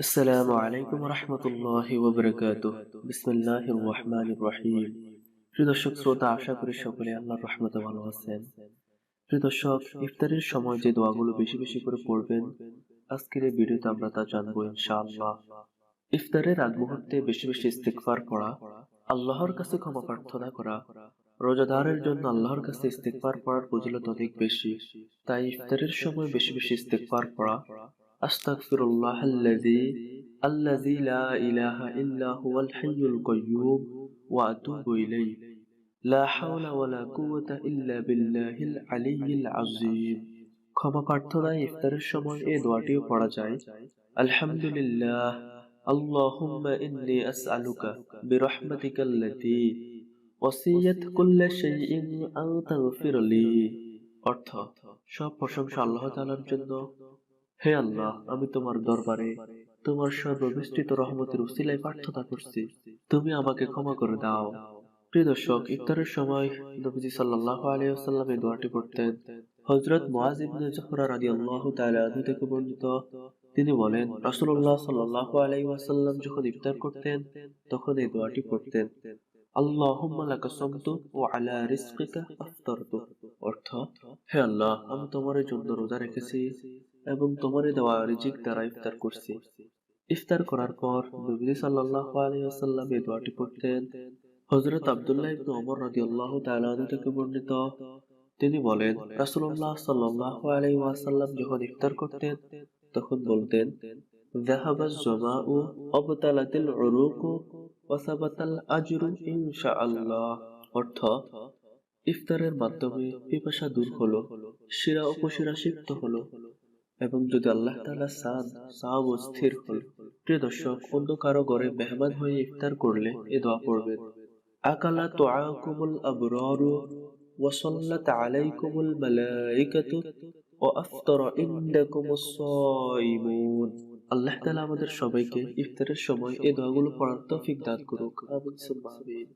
আসসালামু করি ইফতারের সময় করে মুহূর্তে বেশি বেশি ক্ষমা প্রার্থনা করা, রোজাদারের জন্য আল্লাহর কাছে ইস্তিগফার পড়ার ফজিলত অধিক বেশি। তাই ইফতারের সময় বেশি বেশি ইস্তিগফার পড়া আস্তাগফিরুল্লাহ আল্লাযী আল্লাযী লা ইলাহা ইল্লা হুয়াল হাইয়ুল কাইয়্যুম ওয়া আতুবু ইলাইহি লা হাওলা ওয়ালা কুওয়াতা ইল্লা বিল্লাহিল আলিয়্যিল আযীম ক্ষমা প্রার্থনায় ইফতারের সময় এই দোয়াটিও পড়া যায় আলহামদুলিল্লাহ اللهم إني أسألك برحمتك التي وسيت كل شيء أن تغفر لي অর্থ সব প্রশংসা আল্লাহ তাআলার জন্য হে আল্লাহ, আমি তোমার দরবারে তোমার সর্ববিস্তৃত রহমতের উসিলায় প্রার্থনা করছি। তুমি আমাকে ক্ষমা করে দাও। প্রিয় দর্শক, ইফতারের সময় নবীজি সাল্লাল্লাহু আলাইহি ওয়াসাল্লাম এই দোয়াটি পড়তেন। হযরত মুআজ ইবনে জোহরা রাদিয়াল্লাহু তাআলা আনহু থেকে বর্ণিত। তিনি বলেন, রাসূলুল্লাহ সাল্লাল্লাহু আলাইহি ওয়াসাল্লাম যখন ইফতার করতেন, তখন এই দোয়াটি পড়তেন। অর্থ, হে আল্লাহ, আমি তোমার জন্য রোজা রেখেছি। এবং তোমার দেওয়া রিজিক দ্বারা ইফতার করছি ইফতার করার পর নবী সাল্লাল্লাহু আলাইহি ওয়াসাল্লাম এই দোয়াটি পড়তেন হযরত আব্দুল্লাহ ইবনে ওমর রাদিয়াল্লাহু তাআলা আনহু থেকে বর্ণিত তিনি বলেন রাসূলুল্লাহ সাল্লাল্লাহু আলাইহি ওয়াসাল্লাম যখন ইফতার করতেন তখন বলতেন ذهب الظماء وابتلت العروق وثبت الأجر إن شاء الله অর্থ ইফতারের মাধ্যমে পিপাসা দূর হলো শিরা উপশিরা সিক্ত হলো এবং যদি আল্লাহ তাআলা চান সাহাব স্থির হল প্রিয় দর্শক অন্য কারো ঘরে মেহমান হয়ে ইফতার করলে এ দোয়া পড়বেন আকালা তুআকুমুল আবরারু وصلت عليكم الملائكة وأفطر عندكم الصائمون আল্লাহ তাআলা আমাদের সবাইকে ইফতারের সময় এই দোয়াগুলো পড়ার তৌফিক দান করুক আমিন সুম্মা আমিন